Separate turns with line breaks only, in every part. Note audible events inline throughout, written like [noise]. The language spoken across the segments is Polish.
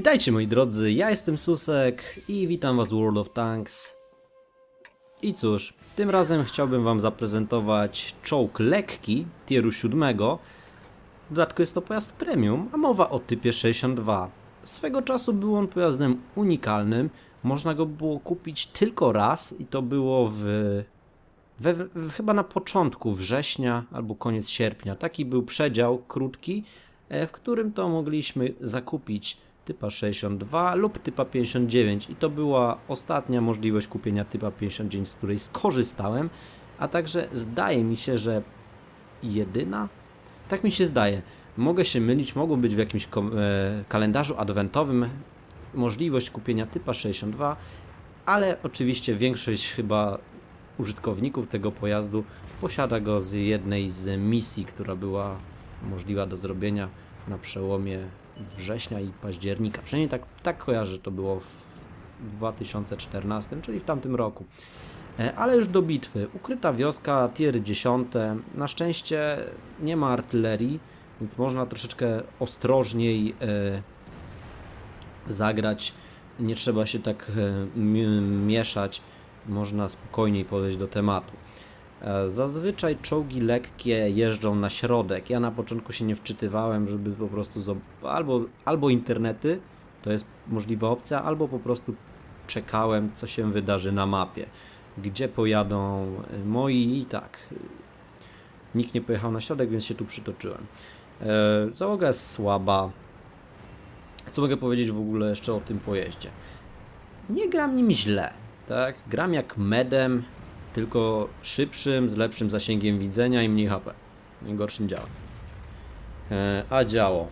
Witajcie moi drodzy, ja jestem Susek i witam was w World of Tanks. I cóż, tym razem chciałbym wam zaprezentować czołg lekki tieru 7. W dodatku jest to pojazd premium, a mowa o typie 62. Swego czasu był on pojazdem unikalnym, można go było kupić tylko raz i to było w we, w, chyba na początku września albo koniec sierpnia. Taki był przedział krótki, e, w którym to mogliśmy zakupić typa 62 lub typa 59 i to była ostatnia możliwość kupienia typa 59, z której skorzystałem, a także zdaje mi się, że jedyna? Tak mi się zdaje. Mogę się mylić, mogło być w jakimś e, kalendarzu adwentowym możliwość kupienia typa 62, ale oczywiście większość chyba użytkowników tego pojazdu posiada go z jednej z misji, która była możliwa do zrobienia na przełomie września i października. Przynajmniej tak, tak kojarzę, że to było w 2014, czyli w tamtym roku. E, Ale już do bitwy. Ukryta wioska, tier 10. Na szczęście nie ma artylerii, więc można troszeczkę ostrożniej e, zagrać. Nie trzeba się tak e, mi- mieszać, można spokojniej podejść do tematu. E, Zazwyczaj czołgi lekkie jeżdżą na środek. Ja na początku się nie wczytywałem, żeby po prostu albo, albo internety, to jest możliwa opcja, albo po prostu czekałem, co się wydarzy na mapie. Gdzie pojadą e, moi i tak. Nikt nie pojechał na środek, więc się tu przytoczyłem. E, Załoga jest słaba. Co mogę powiedzieć w ogóle jeszcze o tym pojeździe? Nie gram nim źle, tak? Gram jak medem, tylko szybszym, z lepszym zasięgiem widzenia i mniej HP. Najgorszym działa. E, a działo.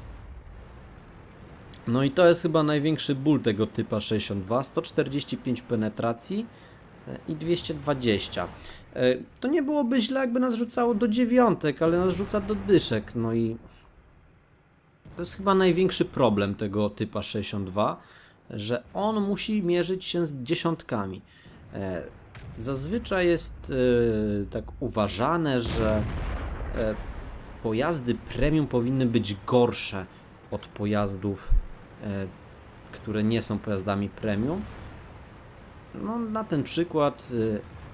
No i to jest chyba największy ból tego typa 62. 145 penetracji e, i 220. E, To nie byłoby źle, jakby nas rzucało do dziewiątek, ale nas rzuca do dyszek. No i to jest chyba największy problem tego typa 62, że on musi mierzyć się z dziesiątkami. E, Zazwyczaj jest e, tak uważane, że e, pojazdy premium powinny być gorsze od pojazdów, e, które nie są pojazdami premium. No, na ten przykład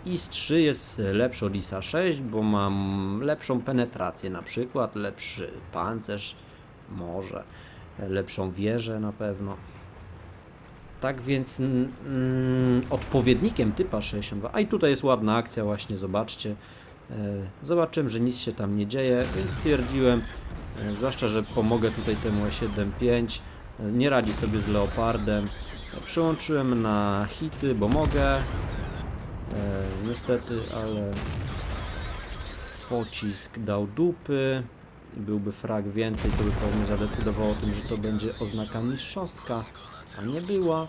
e, IS-3 jest lepszy od ISA 6, bo mam lepszą penetrację na przykład, lepszy pancerz, może, lepszą wieżę na pewno. Tak więc mm, odpowiednikiem typa 62, a i tutaj jest ładna akcja właśnie, zobaczcie. E, Zobaczyłem, że nic się tam nie dzieje, więc stwierdziłem, e, zwłaszcza, że pomogę tutaj temu E75, e, nie radzi sobie z Leopardem. Przyłączyłem na hity, bo mogę. Niestety, ale pocisk dał dupy. Byłby frag więcej, to by pewnie zadecydowało o tym, że to będzie oznaka mistrzostka, a nie była.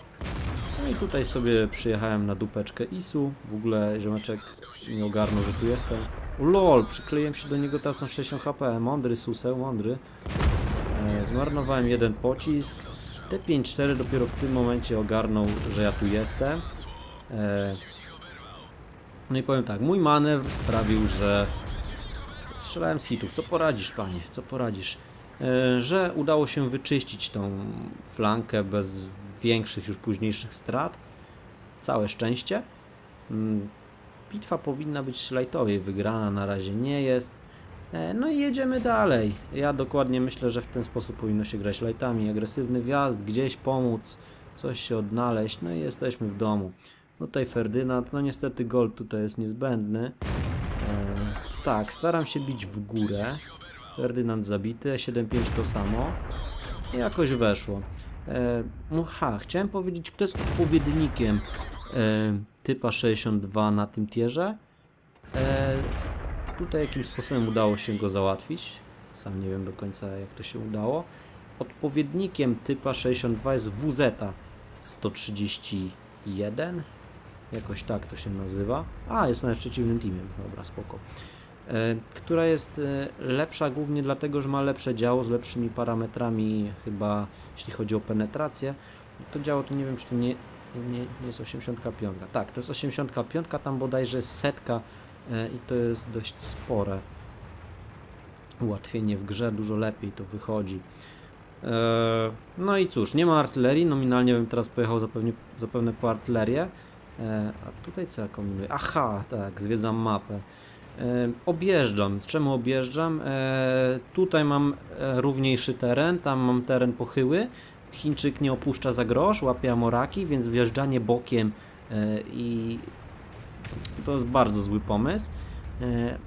No i tutaj sobie przyjechałem na dupeczkę ISU. W ogóle ziomeczek nie ogarnął, że tu jestem. Lol, przykleiłem się do niego teraz na 60 HP. Mądry suseł, mądry. E, zmarnowałem jeden pocisk. T54 dopiero w tym momencie ogarnął, że ja tu jestem. E, no i powiem tak, mój manewr sprawił, że strzelałem z hitów. Co poradzisz, panie? Co poradzisz? E, że udało się wyczyścić tą flankę bez większych już późniejszych strat. Całe szczęście. Mm, Bitwa powinna być lightowej wygrana, na razie nie jest. E, No i jedziemy dalej. Ja dokładnie myślę, że w ten sposób powinno się grać lightami. Agresywny wjazd, gdzieś pomóc, coś się odnaleźć, no i jesteśmy w domu. Tutaj Ferdynand, no niestety gold tutaj jest niezbędny. E, tak, staram się bić w górę. Ferdynand zabity, 7-5 to samo. I jakoś weszło. E, no ha, chciałem powiedzieć, kto jest odpowiednikiem e, typa 62 na tym tierze. E, tutaj jakimś sposobem udało się go załatwić. Sam nie wiem do końca jak to się udało. Odpowiednikiem typa 62 jest WZ 131. Jakoś tak to się nazywa. A, jest nawet przeciwnym teamie. Dobra, spoko. E, która jest e, lepsza głównie dlatego, że ma lepsze działo z lepszymi parametrami, chyba jeśli chodzi o penetrację. To działo to nie wiem, czy to nie, nie, nie jest 85. Tak, to jest 85, tam bodajże jest setka e, i to jest dość spore ułatwienie w grze, dużo lepiej to wychodzi. No i cóż, nie ma artylerii, nominalnie bym teraz pojechał zapewne, zapewne po artylerię. A tutaj co ja kombinuję? Aha, tak, zwiedzam mapę. E, objeżdżam. Z czemu objeżdżam? E, tutaj mam e, równiejszy teren, tam mam teren pochyły. Chińczyk nie opuszcza za grosz, łapie amoraki, więc wjeżdżanie bokiem i to jest bardzo zły pomysł.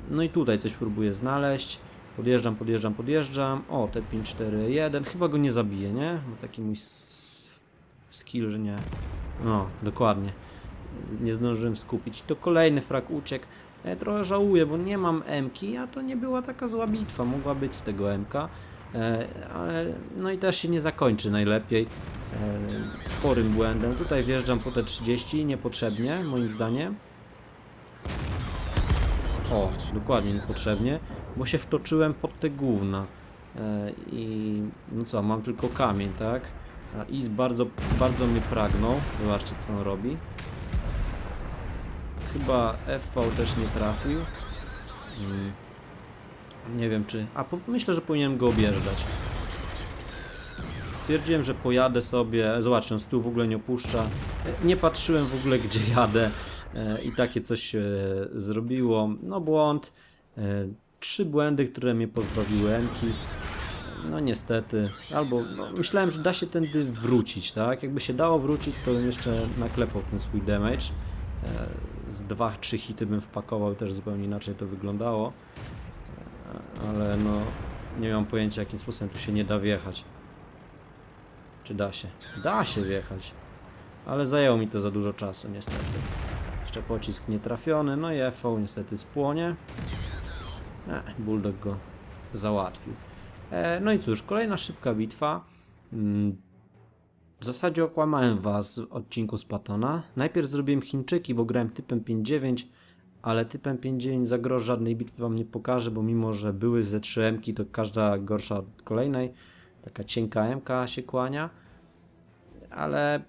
No i tutaj coś próbuję znaleźć. Podjeżdżam, podjeżdżam, podjeżdżam. O, te 5, 4, 1. Chyba go nie zabiję, nie? Bo taki mój skill, że nie. No, dokładnie. Nie zdążyłem skupić. To kolejny frak uciekł. Ja trochę żałuję, bo nie mam M-ki, a to nie była taka zła bitwa. Mogła być z tego M-ka. E, no i też się nie zakończy najlepiej. E, sporym błędem. Tutaj wjeżdżam po te 30 niepotrzebnie, moim zdaniem. O, dokładnie niepotrzebnie, bo się wtoczyłem pod te gówna. E, I no co, mam tylko kamień, tak? A Is bardzo, bardzo mnie pragnął. Zobaczcie, co on robi. Chyba FV też nie trafił. Mm. Nie wiem czy. A myślę, że powinienem go objeżdżać. Stwierdziłem, że pojadę sobie. Zobaczcie, z tyłu w ogóle nie opuszcza. E, Nie patrzyłem w ogóle, [laughs] gdzie jadę. E, I takie coś zrobiło. No, błąd. E, Trzy błędy, które mnie pozbawiły Emki. No niestety. Albo no, myślałem, że da się tędy wrócić, tak? Jakby się dało wrócić, to bym jeszcze naklepał ten swój damage. E, Z dwa, trzy hity bym wpakował, też zupełnie inaczej to wyglądało. E, Ale no, nie mam pojęcia, jakim sposobem tu się nie da wjechać. Czy da się? Da się wjechać. Ale zajęło mi to za dużo czasu, niestety. Jeszcze pocisk nietrafiony, no i FV niestety spłonie. E, Bulldog go załatwił. E, no i cóż, kolejna szybka bitwa. W zasadzie okłamałem was w odcinku z Patona. Najpierw zrobiłem Chińczyki, bo grałem typem 5.9, ale typem 5.9 za grosz żadnej bitwy wam nie pokażę, bo mimo, że były ze 3 MK, to każda gorsza od kolejnej. Taka cienka MK się kłania. Ale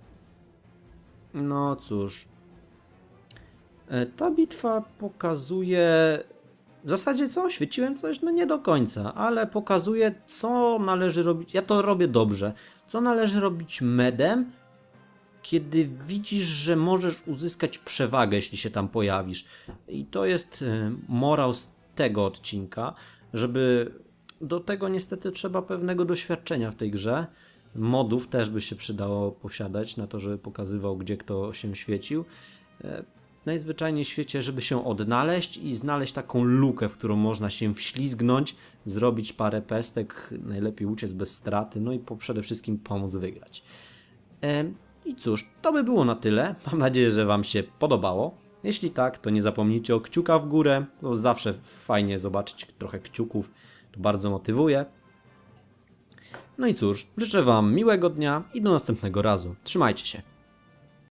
no cóż. E, Ta bitwa pokazuje w zasadzie co? Świeciłem coś? No nie do końca, ale pokazuje, co należy robić. Ja to robię dobrze. Co należy robić medem, kiedy widzisz, że możesz uzyskać przewagę, jeśli się tam pojawisz. I to jest e, morał z tego odcinka, żeby do tego niestety trzeba pewnego doświadczenia w tej grze. Modów też by się przydało posiadać na to, żeby pokazywał, gdzie kto się świecił. Najzwyczajniej w świecie, żeby się odnaleźć i znaleźć taką lukę, w którą można się wślizgnąć, zrobić parę pestek, najlepiej uciec bez straty, no i po, przede wszystkim pomóc wygrać. I cóż, to by było na tyle. Mam nadzieję, że Wam się podobało. Jeśli tak, to nie zapomnijcie o kciuka w górę. To zawsze fajnie zobaczyć trochę kciuków. To bardzo motywuje. No i cóż, życzę Wam miłego dnia i do następnego razu. Trzymajcie się.